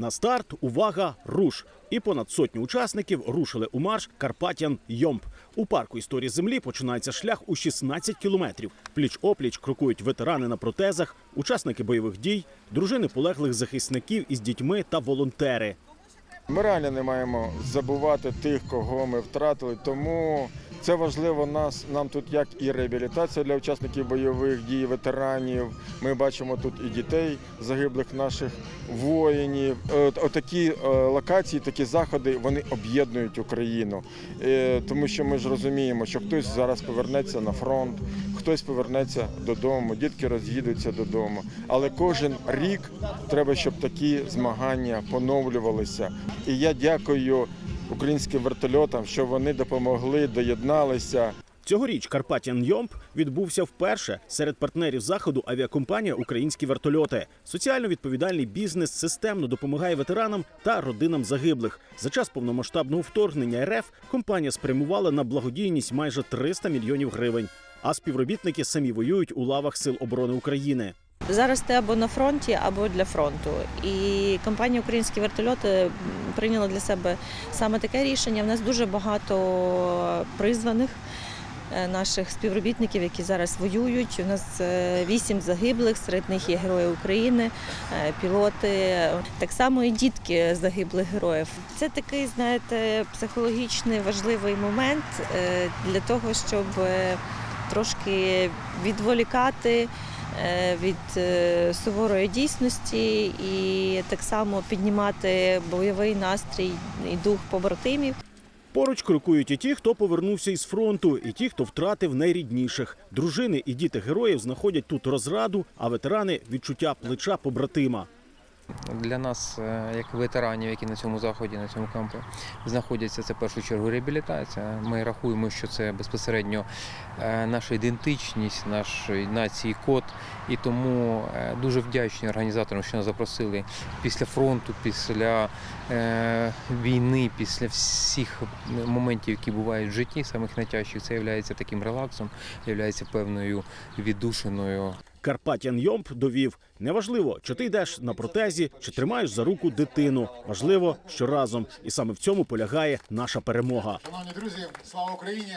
На старт увага, руш! І понад сотню учасників рушили у марш Карпатян Йомп. У парку історії землі починається шлях у 16 кілометрів. Пліч опліч крокують ветерани на протезах, учасники бойових дій, дружини полеглих захисників із дітьми та волонтери. Ми реально не маємо забувати тих, кого ми втратили. Тому це важливо нас, нам тут як і реабілітація для учасників бойових дій, ветеранів. Ми бачимо тут і дітей загиблих наших воїнів. От, отакі е, локації, такі заходи вони об'єднують Україну. Е, Тому що ми ж розуміємо, що хтось зараз повернеться на фронт, хтось повернеться додому, дітки роз'їдуться додому. Але кожен рік треба, щоб такі змагання поновлювалися. І я дякую українським вертольотам, що вони допомогли, доєдналися. Цьогоріч Карпатян Йомп відбувся вперше серед партнерів заходу авіакомпанія Українські вертольоти. Соціально відповідальний бізнес системно допомагає ветеранам та родинам загиблих. За час повномасштабного вторгнення РФ компанія спрямувала на благодійність майже 300 мільйонів гривень. А співробітники самі воюють у лавах Сил оборони України. Зараз ти або на фронті, або для фронту. І компанія Українські вертольоти прийняла для себе саме таке рішення. В нас дуже багато призваних е, наших співробітників, які зараз воюють. У нас е, вісім загиблих, серед них є герої України, е, пілоти, так само і дітки загиблих героїв. Це такий, знаєте, психологічний важливий момент для того, щоб трошки відволікати від е, суворої дійсності і так само піднімати бойовий настрій і дух побратимів. Поруч крокують і ті, хто повернувся із фронту, і ті, хто втратив найрідніших. Дружини і діти героїв знаходять тут розраду, а ветерани відчуття плеча побратима. Для нас, е, як ветеранів, які на цьому заході, на цьому кампі знаходяться, це в першу чергу реабілітація. Ми рахуємо, що це безпосередньо е, наша ідентичність, нашої нації код. І тому е, дуже вдячні організаторам, що нас запросили після фронту, після е, війни, після всіх моментів, які бувають в житті, самих найтяжчих. Це є таким релаксом, є певною віддушиною. Карпатян Йомб довів: неважливо, чи ти йдеш на протезі, чи тримаєш за руку дитину. Важливо, що разом, і саме в цьому полягає наша перемога. Шановні друзі, слава Україні!